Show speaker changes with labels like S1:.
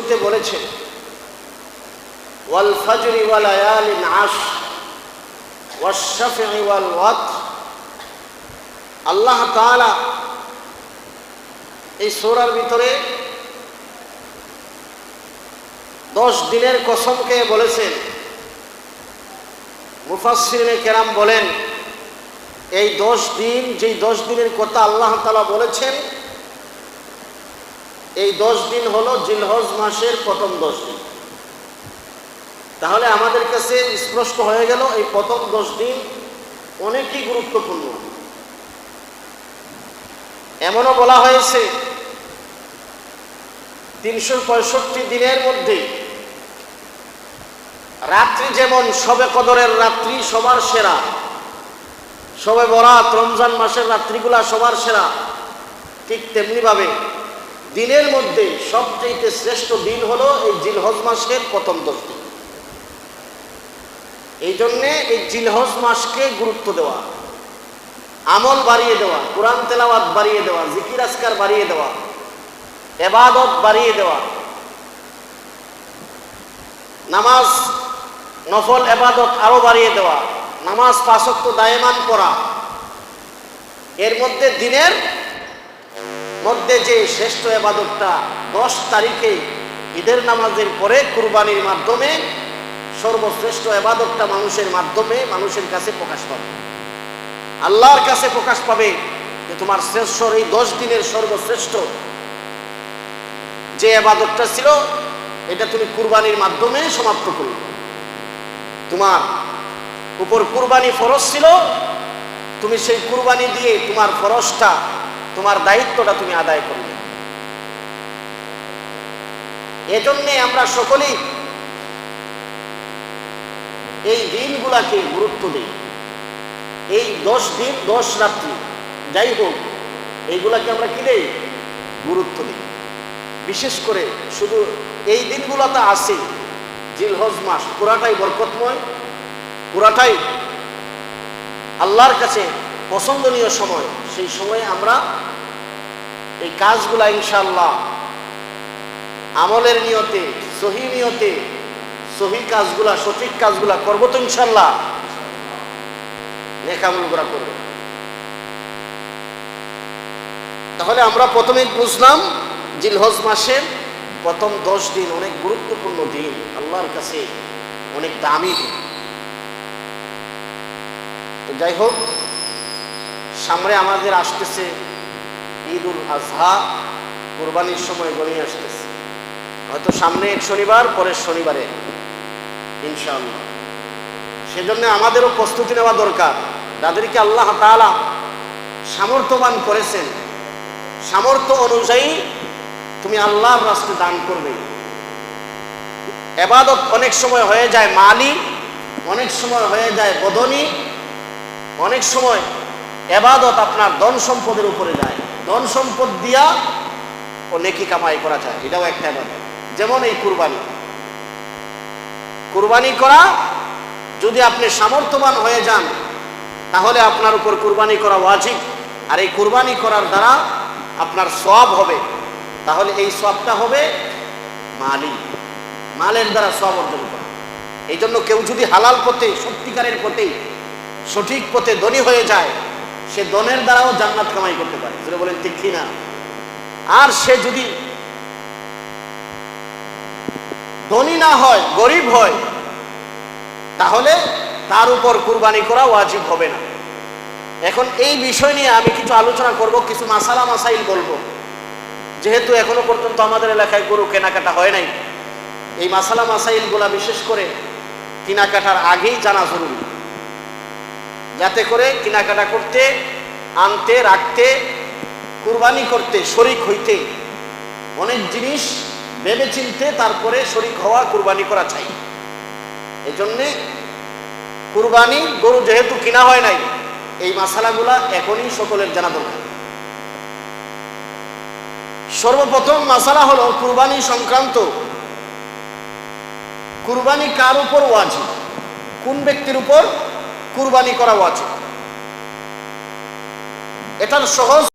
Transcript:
S1: শুরুতে বলেছেন ওয়াল ফজরি ওয়াল আয়ালিন আশ ওয়াশাফি ওয়াল ওয়াত। আল্লাহ তাআলা এই সূরার ভিতরে দশ দিনের কসমকে বলেছেন। মুফাসসিরিনে কেরাম বলেন, এই দশ দিন, যেই দশ দিনের কথা আল্লাহ তাআলা বলেছেন এই দশ দিন হলো জিলহজ মাসের প্রথম দশ দিন। তাহলে আমাদের কাছে স্পষ্ট হয়ে গেল, এই প্রথম দশ দিন অনেকই গুরুত্বপূর্ণ। এমনও বলা হয়েছে, তিনশো পঁয়ষট্টি দিনের মধ্যে রাত্রি যেমন সবে কদরের রাত্রি, সবার সেরা। সবে বরাত, রমজান মাসের রাত্রিগুলা সবার সেরা। ঠিক তেমনিভাবে দিনের মধ্যে সবচেয়ে শ্রেষ্ঠ দিন হলো এই জিলহজ মাসের প্রথম দশ দিন। এই জন্যে এই জিলহজ মাসকে গুরুত্ব দেওয়া, আমল বাড়িয়ে দেওয়া, কোরআন তেলাওয়াত বাড়িয়ে দেওয়া, জিকির আসকার বাড়িয়ে দেওয়া, এবাদত বাড়িয়ে দেওয়া, নামাজ, নফল এবাদত আরও বাড়িয়ে দেওয়া, নামাজ পাশক্ত দায়মান করা, এর মধ্যে দিনের মধ্যে যে শ্রেষ্ঠ এবাদতটা দশ তারিখে ঈদের নামাজের পরে কুরবানির মাধ্যমে সর্বশ্রেষ্ঠ এবাদতটা মানুষের মাধ্যমে মানুষের কাছে প্রকাশ পাবে। আল্লাহর কাছে প্রকাশ পাবে যে তোমার শ্রেষ্ঠ এই দশ দিনের সর্বশ্রেষ্ঠ যে এবাদতটা ছিল, এটা তুমি কুরবানির মাধ্যমে সমাপ্ত করবে তোমার উপর কুরবানি ফরজ ছিল, তুমি সেই কুরবানি দিয়ে তোমার ফরজটা তোমার দায়িত্বটা তুমি আদায় করবে। এজন্যে আমরা সকলেই এই দিনগুলাকে গুরুত্ব দিই। এই দশ দিন, দশ রাত্রি, যাই হোক, এইগুলাকে আমরা কি দেই? গুরুত্ব দিই। বিশেষ করে শুধু এই দিনগুলোতে আসে জিলহজ মাস পুরাটাই বরকতময়, পুরাটাই আল্লাহর কাছে পছন্দনীয় সময়। সেই সময়ে আমরা এই কাজগুলা ইনশাল্লাহ আমলের নিয়তে, সহি নিয়তে, সহি কাজগুলা, সঠিক কাজগুলা করব তো ইনশাল্লাহ নেকামুলগুলা করব। তাহলে আমরা প্রথমে বুঝলাম জিলহজ মাসের প্রথম দশ দিন অনেক গুরুত্বপূর্ণ দিন, আল্লাহর কাছে অনেক দামি দিন। যাই হোক সামনে আমাদের আসতেছে ঈদ উল আজহা, কোরবানির সময় গনিয়ে আসতেছে। হয়তো সামনে এক শনিবার, পরের শনিবারে, ইনশাআল্লাহ। সেজন্য আমাদেরও প্রস্তুতি নেওয়া দরকার। যাদেরকে আল্লাহ তাআলা সামর্থ্যবান করেছেন। সামর্থ্য অনুযায়ী তুমি আল্লাহর রাস্তে দান করবে। এবাদত অনেক সময় হয়ে যায় মালি, অনেক সময় হয়ে যায় বদনি, অনেক সময় এবাদত আপনার ধন সম্পদের উপরে যায়। ধন সম্পদ দিয়া ও নেকি কামাই করা যায়। এটাও একটা এবাদত। যেমন এই কুরবানি। কুরবানি করা, যদি আপনি সামর্থ্যবান হয়ে যান, তাহলে আপনার উপর কুরবানি করা ওয়াজিব। আর এই কুরবানি করার দ্বারা আপনার সব হবে। তাহলে এই সবটা হবে মালি। মালের দ্বারা সব অর্জন করা। এই জন্য কেউ যদি হালাল পথে, সত্যিকারের পথে, সঠিক পথে ধনী হয়ে যায় সে ধনের দ্বারাও জান্নাত কামাই করতে পারে। যেটা বলেন, ঠিক কিনা আর সে যদি ধনী না হয়, গরিব হয়, তাহলে তার উপর কুরবানি করা ওয়াজিব হবে না। এখন এই বিষয় নিয়ে আমি কিছু আলোচনা করব, কিছু মাসালা মাসাইল বলব। যেহেতু এখনও পর্যন্ত আমাদের এলাকায় গরু কেনাকাটা হয় নাই, এই মাসালা মাসাইলগুলা বিশেষ করে কেনাকাটার আগেই জানা জরুরি। যাতে করে কেনাকাটা করতে, আনতে, রাখতে, কুরবানি করতে, শরিক হইতে। অনেক জিনিস ভেবে চিনতে তারপরে শরিক হওয়া, কুরবানি করা চাই। এই জন্যে কুরবানি গরু যেহেতু কিনা হয় নাই, এই মাসালাগুলা এখনই সকলের জানা দরকার। সর্বপ্রথম মাসালা হলো কুরবানি সংক্রান্ত। কুরবানি কার উপর ওয়াজিব? কোন ব্যক্তির উপর? কুরবানি করা ওয়াজিব। এটার সহজ